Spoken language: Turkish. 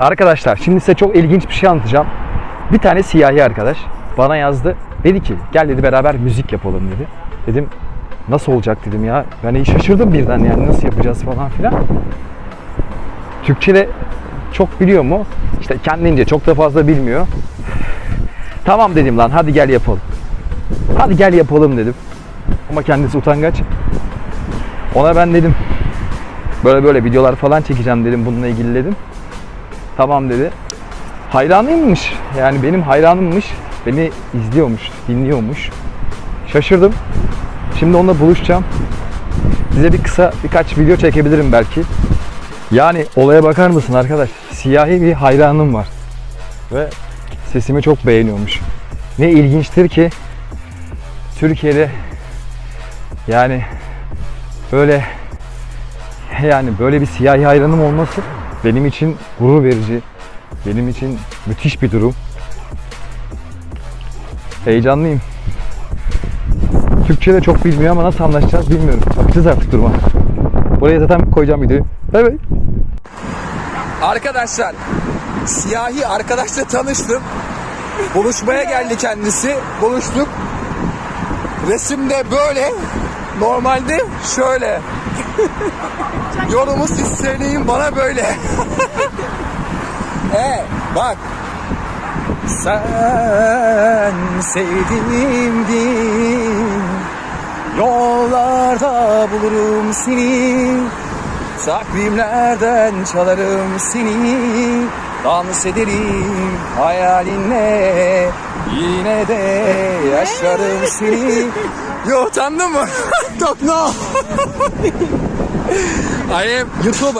Arkadaşlar şimdi size çok ilginç bir şey anlatacağım. Bir tane siyahi arkadaş bana yazdı. Dedi ki gel dedi beraber müzik yapalım dedi. Dedim nasıl olacak dedim ya. Ben şaşırdım birden yani nasıl yapacağız falan filan. Türkçe de çok biliyor mu? İşte kendince çok da fazla bilmiyor. Tamam dedim lan hadi gel yapalım. Hadi gel yapalım dedim. Ama kendisi utangaç. Ona ben dedim böyle böyle videolar falan çekeceğim dedim bununla ilgili dedim. Tamam dedi. Hayranıymış. Yani benim hayranımmış. Beni izliyormuş, dinliyormuş. Şaşırdım. Şimdi onunla buluşacağım. Size bir kısa birkaç video çekebilirim belki. Yani olaya bakar mısın arkadaş? Siyahi bir hayranım var. Ve sesimi çok beğeniyormuş. Ne ilginçtir ki Türkiye'de yani böyle yani böyle bir siyahi hayranım olması benim için gurur verici. Benim için müthiş bir durum. Heyecanlıyım. Türkçe de çok bilmiyor ama nasıl anlaşacağız bilmiyorum. Bakacağız artık duruma. Buraya zaten koyacağım videoyu. Bay. Arkadaşlar siyahi arkadaşla tanıştım. Buluşmaya geldi kendisi. Buluştuk. Resimde böyle. Normalde şöyle. Yorumu siz söyleyin bana böyle. e bak. Sen sevdiğimdin Yollarda bulurum seni Takvimlerden çalarım seni Dans ederim hayalinle. Yine de yaşarım seni. Yo utandın mı? Don't know I am YouTube